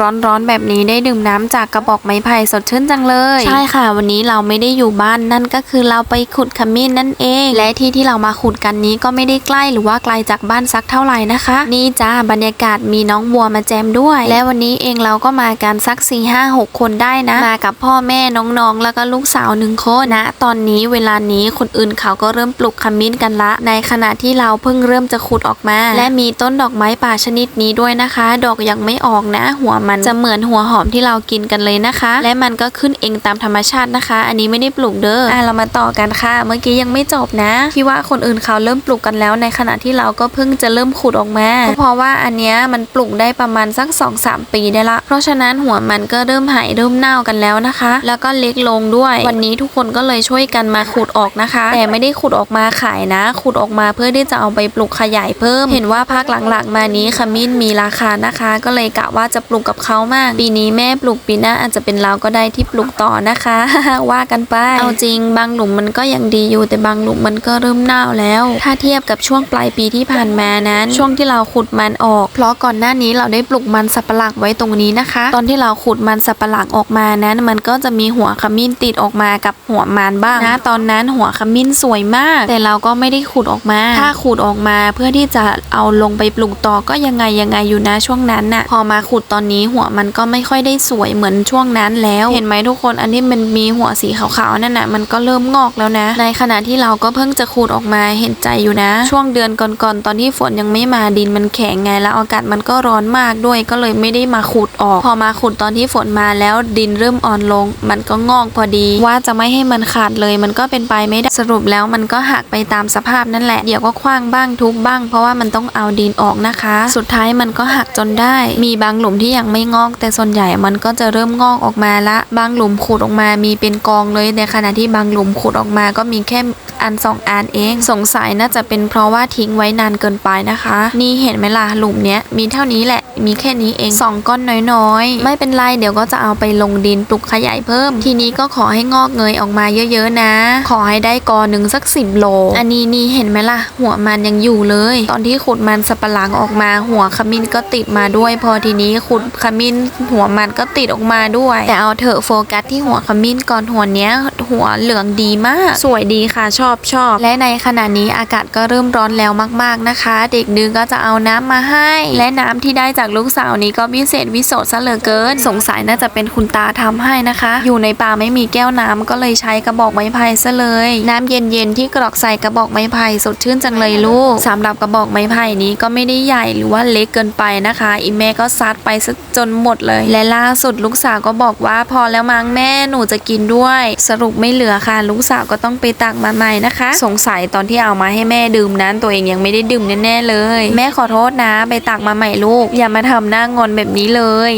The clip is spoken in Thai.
ร้อนๆแบบนี้ได้ดื่มน้ำจากกระบอกไม้ไผ่สดชื่นจังเลย ใช่ค่ะ วันนี้เราไม่ได้อยู่บ้านนั่นก็คือเราไปขุดขมิ้นนั่นเอง และที่ที่เรามาขุดกันนี้ก็ไม่ได้ใกล้หรือว่าไกลจากบ้านสักเท่าไหร่นะคะ นี่จ้าบรรยากาศมีน้องวัวมาแจมด้วย และวันนี้เองเราก็มากันสัก4ี่ห้าหกคนได้นะ มากับพ่อแม่น้องๆ แล้วก็ลูกสาวหนึ่งคนนะ ตอนนี้เวลานี้คนอื่นเขาก็เริ่มปลูกขมิ้นกันละ ในขณะที่เราเพิ่งเริ่มจะขุดออกมา และมีต้นดอกไม้ป่าชนิดนี้ด้วยนะคะ ดอกยังไม่ออกนะ หัวมันจะเหมือนหัวหอมที่เรากินกันเลยนะคะ และมันก็ขึ้นเองตามธรรมชาตินะคะ อันนี้ไม่ได้ปลูกเด้ออะเรามาต่อกันค่ะ เมื่อกี้ยังไม่จบนะที่ว่าคนอื่นเขาเริ่มปลูกกันแล้วในขณะที่เราก็เพิ่งจะเริ่มขุดออกมาก็เพราะว่าอันเนี้ยมันปลูกได้ประมาณสัก 2-3 ปีได้ละ เพราะฉะนั้นหัวมันก็เริ่มหายเริ่มเน่ากันแล้วนะคะ แล้วก็เล็กลงด้วย วันนี้ทุกคนก็เลยช่วยกันมาขุดออกนะคะ แต่ไม่ได้ขุดออกมาขายนะ ขุดออกมาเพื่อที่จะเอาไปปลูกขยายเพิ่ม เห็นว่าภาคหลังๆมานี้ขมิ้นมีราคานะคะ ก็เลยกะว่าจะปลูกกับเขามาก ปีนี้แม่ปลูกปีหน้าอาจจะเป็นเราก็ได้ที่ปลูกต่อนะคะ ว่ากันไป เอาจริงบางหลุมมันก็ยังดีอยู่แต่บางหลุมมันก็เริ่มเน่าแล้ว ถ้าเทียบกับช่วงปลายปีที่ผ่านมานั้น ช่วงที่เราขุดมันออก เพราะก่อนหน้านี้เราได้ปลูกมันสับปะหลังไว้ตรงนี้นะคะ ตอนที่เราขุดมันสับปะหลังออกมานั้น มันก็จะมีหัวขมิ้นติดออกมากับหัวมันบ้างนะตอนนั้นหัวขมิ้นสวยมาก แต่เราก็ไม่ได้ขุดออกมา ถ้าขุดออกมาเพื่อที่จะเอาลงไปปลูกต่อก็ยังไงยังไงอยู่นะช่วงนั้นน่ะ พอมาขุดตอนนี้หัวมันก็ไม่ค่อยได้สวยเหมือนช่วงนั้นแล้ว เห็นไหมทุกคนอันที่มันมีหัวสีขาวๆนั่นน่ะมันก็เริ่มงอกแล้วนะ ในขณะที่เราก็เพิ่งจะขุดออกมาเห็นใจอยู่นะ ช่วงเดือนก่อนๆตอนที่ฝนยังไม่มาดินมันแข็งไงแล้วอากาศมันก็ร้อนมากด้วยก็เลยไม่ได้มาขุดออก พอมาขุดตอนที่ฝนมาแล้วดินเริ่มอ่อนลง มันก็งอกพอดี ว่าจะไม่ให้มันขาดเลยมันก็เป็นไปไม่ได้สรุปแล้วมันก็หักไปตามสภาพนั่นแหละเดี๋ยวก็คว้างบ้างทุบบ้าง เพราะว่ามันต้องเอาดินออกนะคะ สุดท้ายมันก็หักจนได้ มีบางหลุมที่ยังไม่งอก แต่ส่วนใหญ่มันก็จะเริ่มงอกออกมาละบางหลุมขุดออกมามีเป็นกองเลยในขณะที่บางหลุมขุดออกมาก็มีแค่อันสองอันเอง สงสัยน่าจะเป็นเพราะว่าทิ้งไว้นานเกินไปนะคะ นี่เห็นไหมล่ะหลุมเนี้ยมีเท่านี้แหละ มีแค่นี้เองสองก้อนน้อยๆ ไม่เป็นไรเดี๋ยวก็จะเอาไปลงดินปลูกขยายเพิ่ม ทีนี้ก็ขอให้งอกเงยออกมาเยอะๆนะ ขอให้ได้กอหนึ่งสักสิบโล อันนี้นี่เห็นไหมล่ะ หัวมันยังอยู่เลย ตอนที่ขุดมันสับปะหลังออกมาหัวขมิ้นก็ติดมาด้วย พอทีนี้ขุดขมิ้นหัวมันก็ติดออกมาด้วย แต่เอาเถอะโฟกัสที่หัวขมิ้นก่อนหัวเนี้ย หัวเหลืองดีมาก สวยดีค่ะชอบชอบ และในขณะนี้อากาศก็เริ่มร้อนแล้วมาก ๆนะคะ เด็กดื้อก็จะเอาน้ำมาให้ และน้ำที่ได้จากลูกสาวนี้ก็วิเศษวิโสซะเหลือเกิน สงสัยน่าจะเป็นคุณตาทำให้นะคะ อยู่ในป่าไม่มีแก้วน้ำก็เลยใช้กระบอกไม้ไผ่ซะเลย น้ำเย็นๆที่กรอกใส่กระบอกไม้ไผ่สดชื่นจังเลยลูกสำหรับกระบอกไม้ไผ่นี้ก็ไม่ได้ใหญ่หรือว่าเล็กเกินไปนะคะอีแม่ก็ซัดไปซะจนหมดเลย และล่าสุดลูกสาวก็บอกว่าพอแล้วมั้งแม่หนูจะกินด้วย สรุปไม่เหลือค่ะลูกสาวก็ต้องไปตักมาใหม่นะคะ สงสัยตอนที่เอามาให้แม่ดื่มนั้นตัวเองยังไม่ได้ดื่มแน่ๆเลย แม่ขอโทษนะ ไปตักมาใหม่ลูกอย่ามาทำหน้างอนแบบนี้เลย